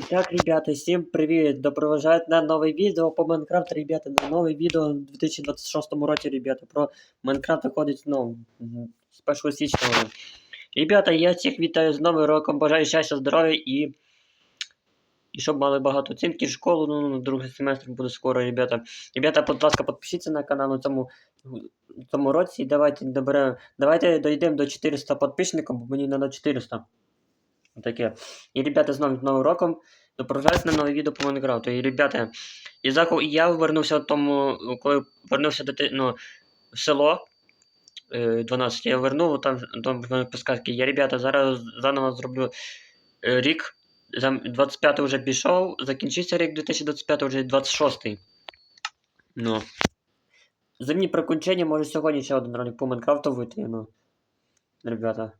Итак, ребята, всем привет! Допровожает на новое видео по Майнкрафту, ребята, на новое видео в 2026 році, ребята, про Майнкрафт виходить, ну, з 1 січня. Ребята, я всіх вітаю з Новим роком, бажаю щастя, здоров'я і... І щоб мали багато оцінки, школу, ну, ну, другий семестр буде скоро, ребята. Ребята, будь підпишіться на канал у цьому, у цьому році давайте доберемо, давайте дійдемо до 400 підписників, бо мені треба 400. Таке. І, ребята, з новим новим роком. Доправляюсь на нове відео по Майнкрафту. І, ребята, і заху... я вернувся в тому, коли вернувся до ну, в село е, 12, я вернув там, там підсказки. Я, ребята, зараз заново зроблю е, рік. 25 вже пішов, закінчився рік 2025, вже 26. Ну. Зимні приключення, може сьогодні ще один ролик по Майнкрафту вийти, ну. Ребята.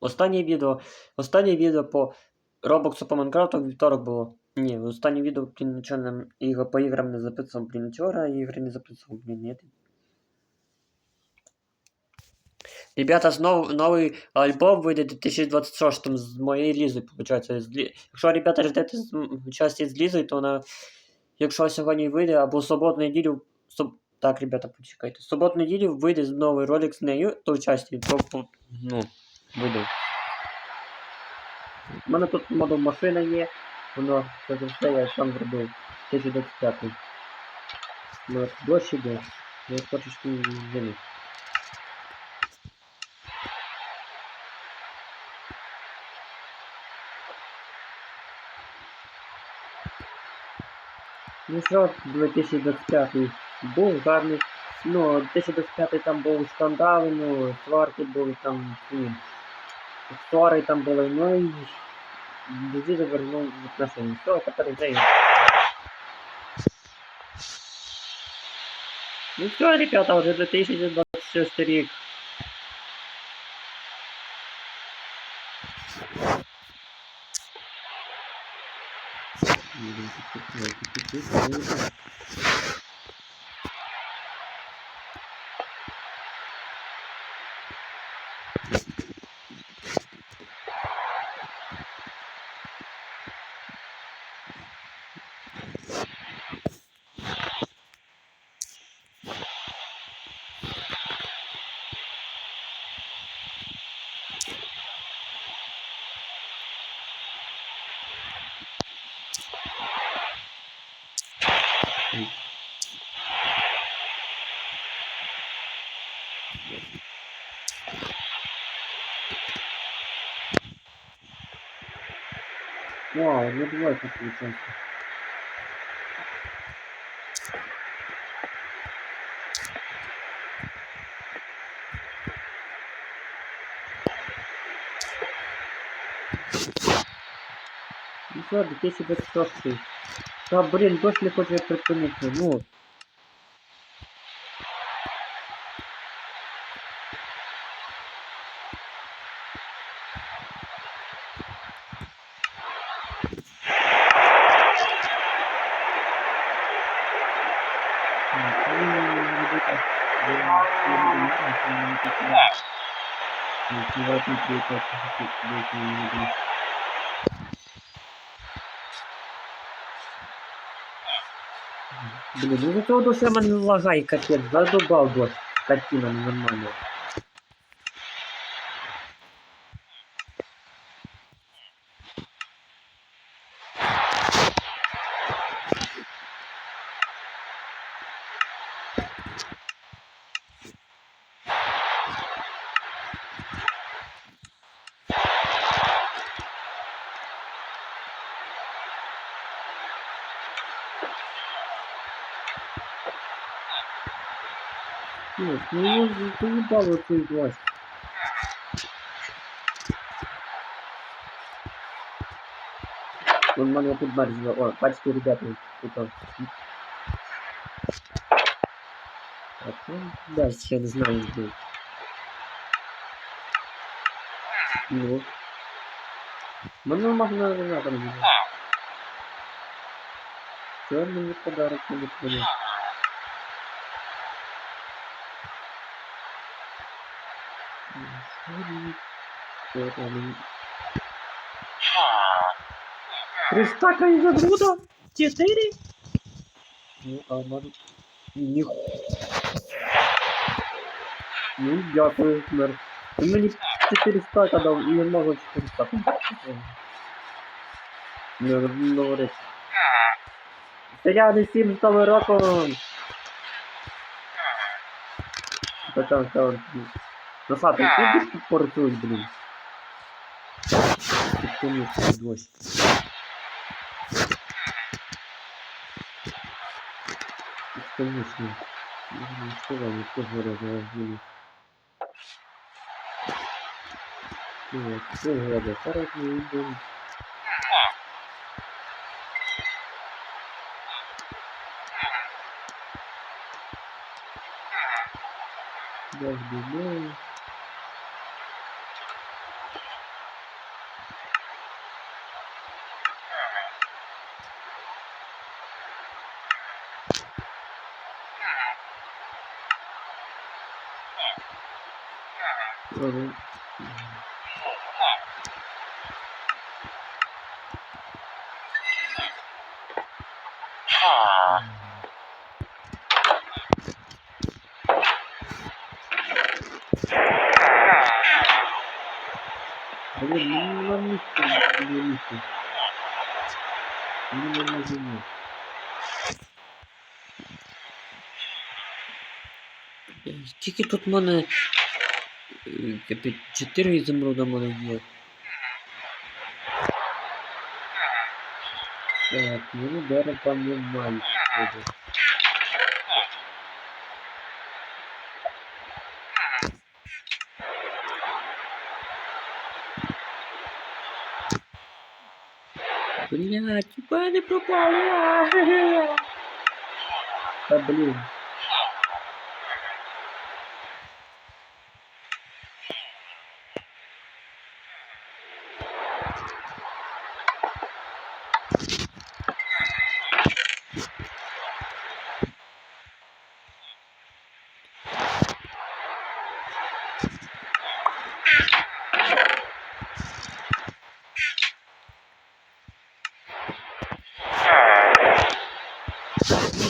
Останнє відео. Останнє відео по Робоксу по Майнкрафту вівторок було. Ні, останнє відео, блін, нічого не, ігор, по іграм не записував, блін, вчора ігри не записував, блін, ні. Ребята, знов новий альбом вийде в 2026 з моєї лізи, виходить. Лі... Якщо, ребята, ждете з м, часті з лізою, то вона, якщо сьогодні вийде, або суботу неділю, суб... так, ребята, почекайте. Суботу неділю вийде новий ролик з нею, то в часті, то, ну, вийде. У мене тут модул машина є, воно це за я сам зробив. 2025. Ну, от дощ. Я хочу, що зимі. Ну що, 2025 був гарний. Ну, 2025 там був скандали, ну, сварки були там, ні, ссори там були, ну і Дези завернул в отношения. Все, тепер вже є. Ну все, ребята, уже 2026 рік. Вау, ну двойка получается. Ну что, 2026. Да, блин, дождь не хочет припиниться, ну. Так, ну, ребята, я не знаю, что мне тут надо. Блин, ну зато душа лагай, капец, задубал дождь. Картина нормальная. Заебал цей дождь. Вон мене тут мерзло. О, бачите, ребята, тут. Так, ну, да, ще не знаю, де. Ну. Мене можна не там мені подарок не буде. Sorry. Що там? Три стака із загруда? Чотири? Ну, а може... Ні. Ну, дякую, мер. Ти мені 4 стака дав і я можу 4 стака. Не не говорить. Не з новим роком. Та там, там. Насад, ти будеш порцюють, блін? Конечно, дось. Конечно. Что вам никто говорят, завозили. Вот, что говорят, зараз не идем. Я жду, Ага. Блин, ну не на месте, не на месте. Не на земле. Тільки е, капець, 4 ізумруда в мене є. Так, ну дерева там немає. походу. Блять, у мене пропали. а! Та блін.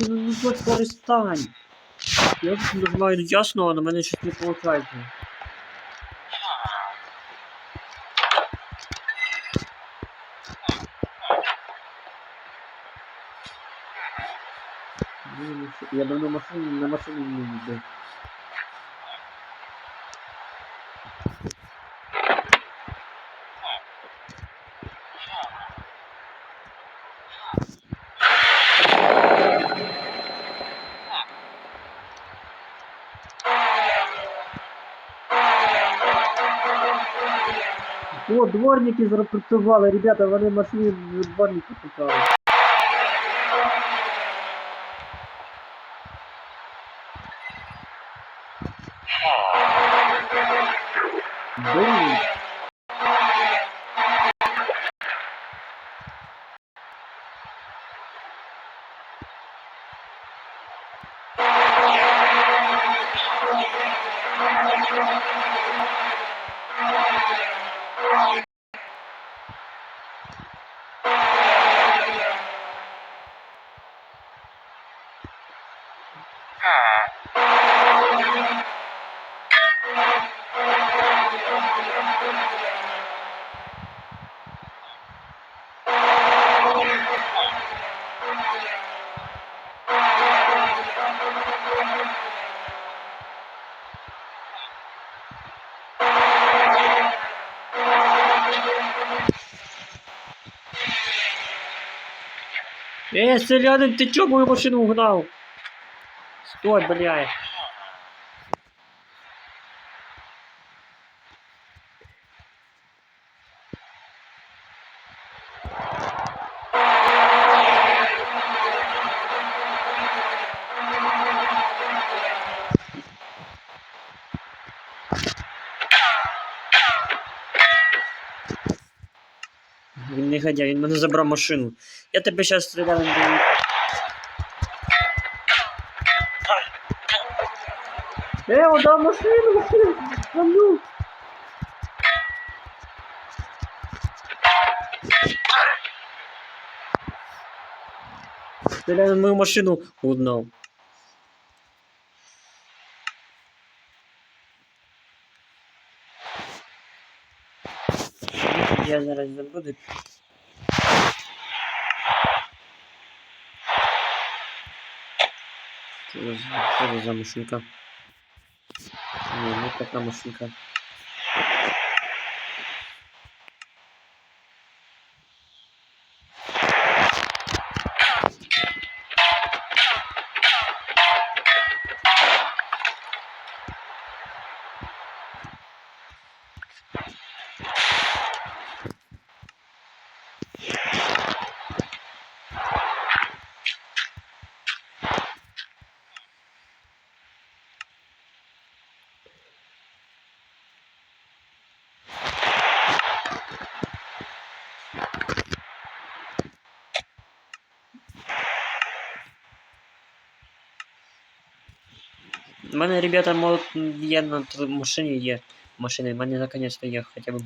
Блін, ну ну перестань. Я тут нажимаю знаю ясно, але в мене щось не виходить. Я давно машину на машину не їду. Дворники запрацювали, ребята, вони машині дворники писали. Э, селянин, ты чё мою машину угнал? Стой, блядь. негодяй, він мене забрав машину. Я тебе зараз стріляю. Е, отдав машину! Ану! Стріляй на мою машину! Одно. Я зараз забуду. Що за- що це машинка? Ні, не така машинка. Мене, ребята, мол, я на машині є. Машини, в мене наконец-то є хоча б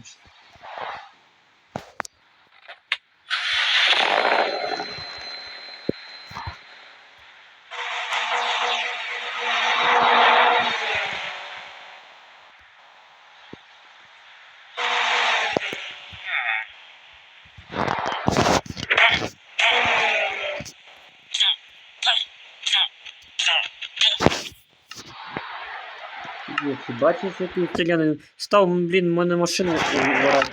Є, ти бачиш. Став, блін, в мене машину ворав.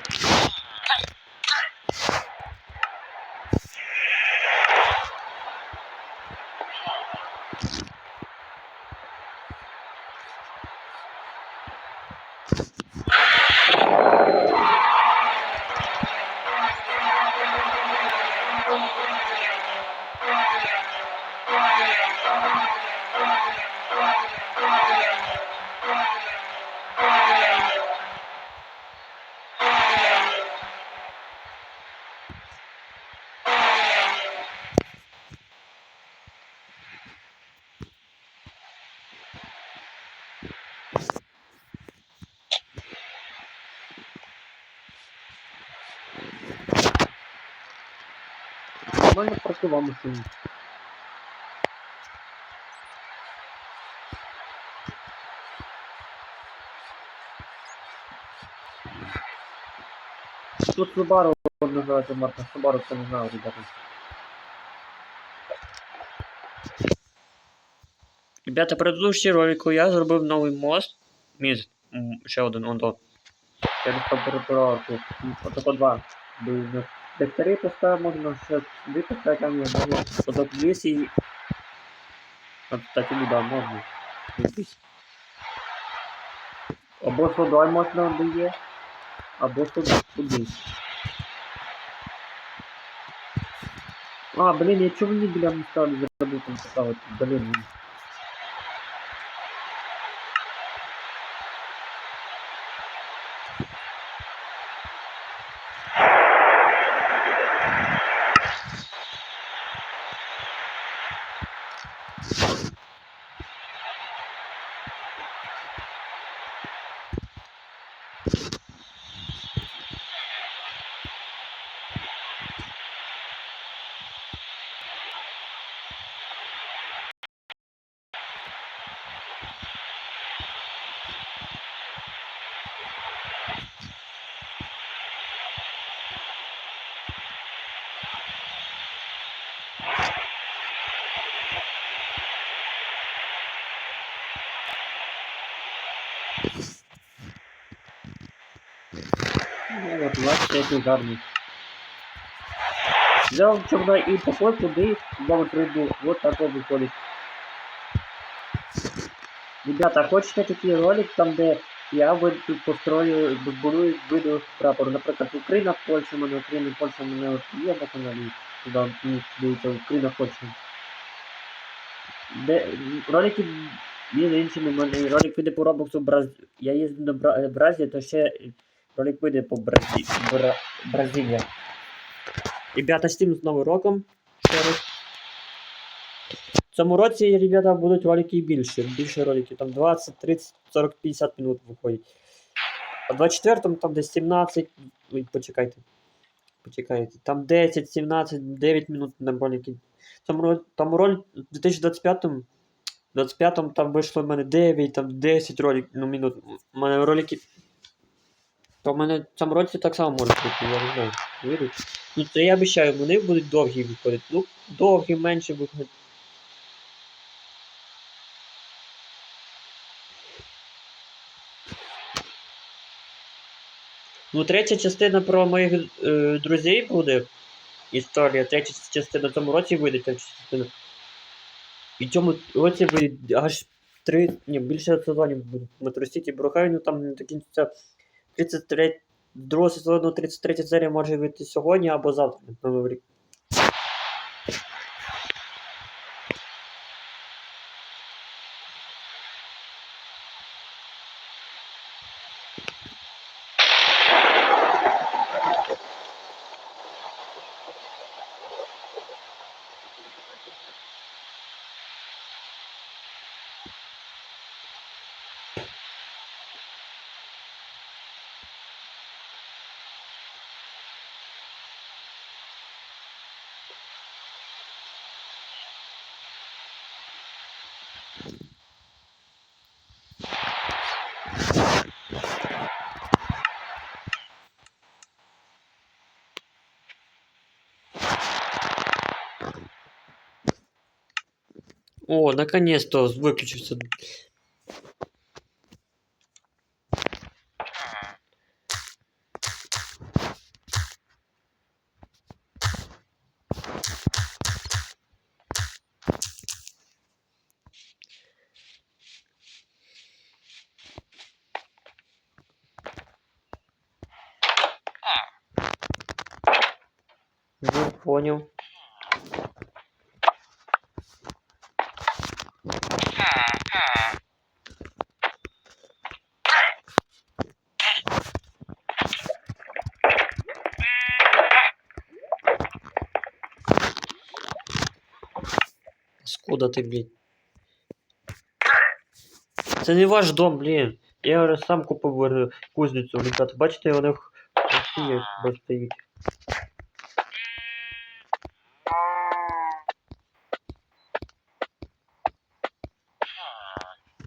У мене працював машина. Тут Subaru називається марка. Subaru це не знаю, ребята. Ребята, предыдущий ролику я зробив новий мост. Міст. Ще один, он тот. Через температуру. Отако два. Де Декторі поставив, можна ще дві поставити, там є, можна отак в лісі і... От, кстати, ну да, можна. Якийсь. Або з водою можна дає, або туди. туди. А, блін, я чого мені біля не ставлю забув там поставити, блін. Ну, от, гарний. Взяв чорна і поклав туди, взяв прийду. Вот такой виходить. Ребята, хочете такий ролик, там де я построю, будую виду прапор. Наприклад, Україна, Польща, мене Україна, Польща, мене є на каналі. Вниз дивіться, Україна, Польща. Де ролики між іншими, у мене ролик піде по Робоксу Браз... Я їздив до Бра... Бразилії, то ще ролик вийде по Бразі... Бра... Бразилія. Ребята, всім з Новим роком. Ще раз. В цьому році, ребята, будуть ролики більше. Більше роликів. Там 20, 30, 40, 50 минут виходить. А 24-му там десь 17. Ой, почекайте. Почекайте. Там 10, 17, 9 минут на ролики. Там, там роль в 2025 25 там вийшло в мене 9, там 10 ролик, ну, минут. У мене ролики. То в мене цьому році так само може бути, я не знаю. Вийдуть. Ну це я обіцяю, вони будуть довгі виходити. Ну, довгі, менше виходять. Ну, третя частина про моїх е, друзів буде. Історія. Третя частина в цьому році вийде третя частина. І цьому році вийде аж три, ні, більше сезонів. Метро Сіті Брухайну там не кінця 33 другого сезону 33 серія може вийти сьогодні або завтра, на рік. О, наконец-то выключился. Скуда ти, блін? Це не ваш дом, блін. Я вже сам купив е, кузницю, ребята. Бачите, вони в Росії стоїть.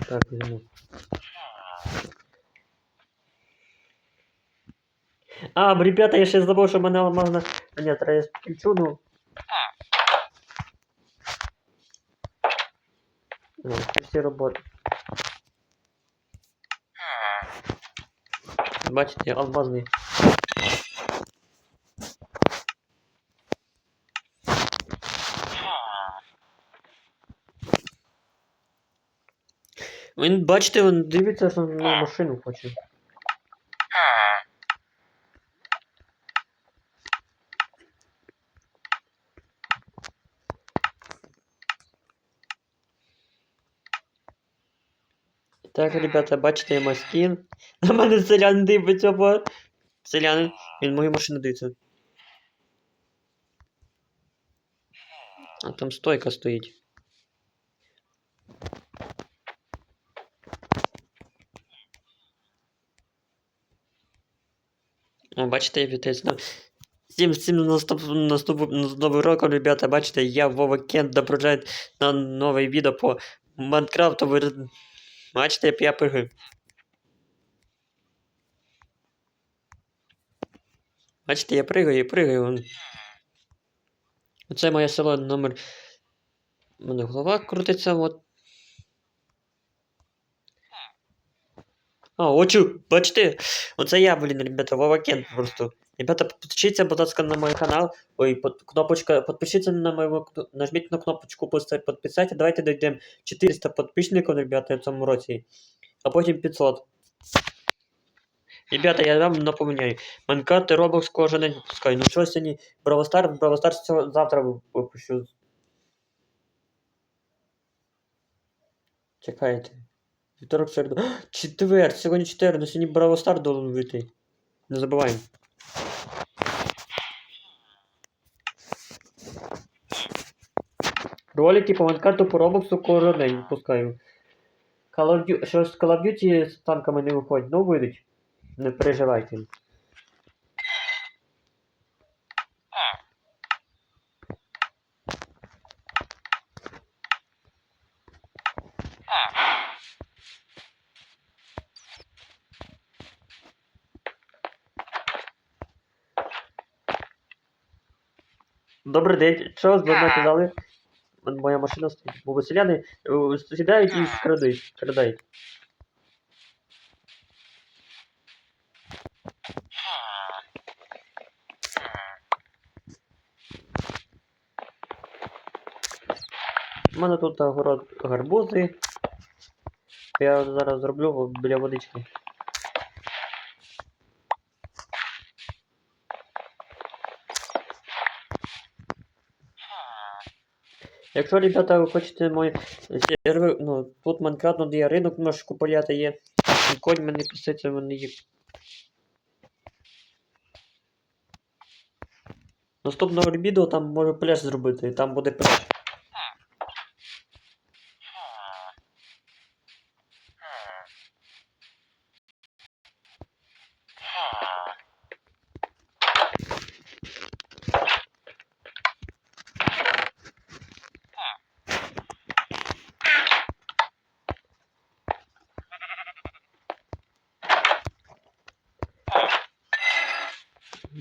Так, візьму. А, ребята, я ще забув, що мене можна... А, Ні, треба я включу, ну... Всі роботи. Бачите, алмазний. Він, бачите, він дивиться, на машину хоче. Так, ребята, бачите, мій скін. На мене селян дивиться, бо... Селянин, він мою машину дивиться. А там стойка стоїть. О, бачите, я вітаюсь. Всім, всім наступ, наступ, новим роком, ребята, бачите, я Вова Кент доброжаю на нове відео по Майнкрафту. Бачите, як я пригаю. Бачите, я пригаю, пригаю. Оце моє село номер. У мене голова крутиться, от. А, очу, бачите? Оце я, блін, ребята, Вова Кент просто. Ребята, підпишіться, будь ласка, на мой канал. Ой, под, кнопочка, підпишіться на мою, нажміть на кнопочку підписати. Давайте дійдемо 400 підписників, ребята, в цьому році. А потім 500. Ребята, я вам напоминаю. Майнкрафт і Roblox кожен день випускаю. Ну що сьогодні Бравл Стар, Бравл Стар цього- завтра ви- випущу. Чекайте. Вівторок, середа. А, Четвер, сьогодні четвер, на сьогодні Бравл Стар должен вийти. Не забуваємо. Ролики по Майнкарту по Робоксу кожен день пускаю. Що з Call of Duty з танками не виходять, ну вийдуть. Не переживайте. Добрий день, що вас давно казали? Моя машина стоїть. Бо селяни е, сідають і крадають. крадають. У мене тут огород гарбузи. Я зараз зроблю біля водички. Якщо, ребята, ви хочете мої сервер, ну, тут Майнкрафт, ну, є ринок, немножко поляти є. Конь мене писати, вони є. Наступного відео там може пляж зробити, і там буде пляж.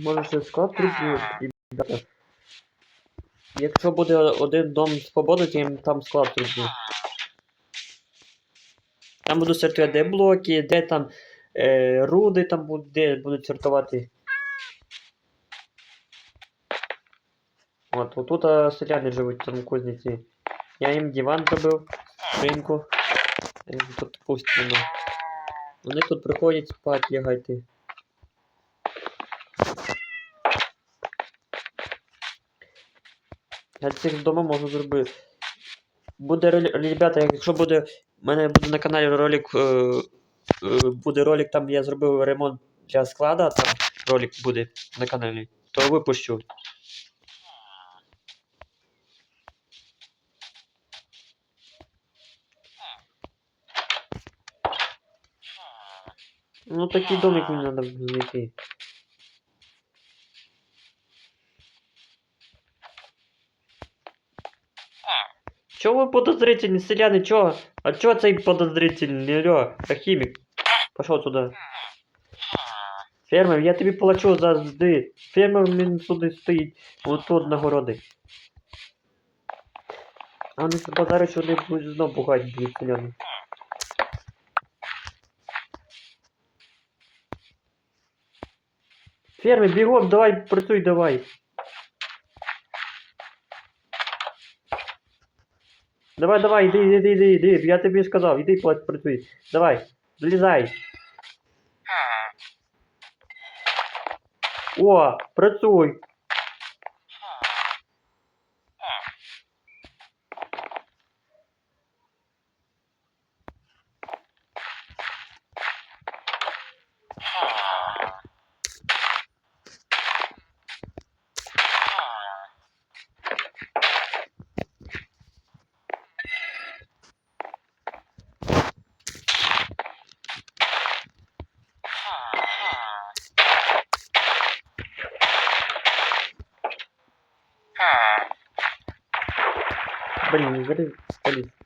Може ще склад трубки, ребята. Якщо буде один дом свободи, то їм там склад трубки. Там будуть сортувати де блоки, де там е, руди там будуть, де будуть сортувати. От, отут а, селяни живуть, там у кузниці. Я їм диван зробив, скриньку. Е, Тут пустимо. Вони тут приходять спати, лягайте. Цих вдома можу зробити. Буде ребята, якщо буде. У мене буде на каналі ролик. Е, е, буде ролик, там я зробив ремонт для склада, там ролик буде на каналі, то випущу. Ну такий домик мені треба знайти. Чего вы подозрительны, селяне, чё? А чё цей подозрительный, алло, а химик? Пошел туда. Фермер, я тобі плачу завжди. Фермер він сюди стоїть. От тут на городи. А вони з базару сюди будуть знов пугать будуть селяни. Фермер, бігом, давай, працюй, давай. Давай, давай, іди, іди, іди, іди, я тобі сказав, плать працюй. Давай, залізай. О, працюй. Блін, не зараз поліз.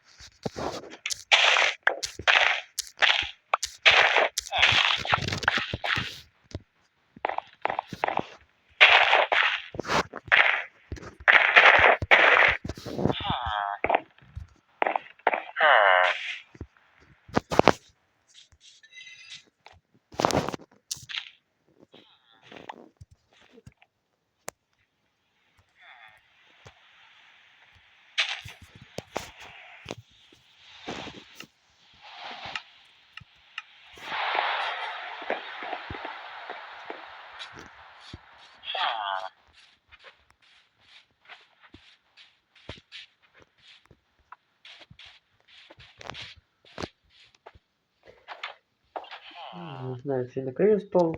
Знаю, чи накрию стол.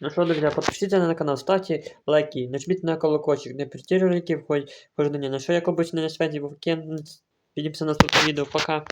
Ну что, друзья, подпишитесь на канал, ставьте лайки, нажмите на колокольчик, не ролики в ходе хождения. Ну что, я обычно на связи, Вовкен. Увидимся на наступном видео, пока.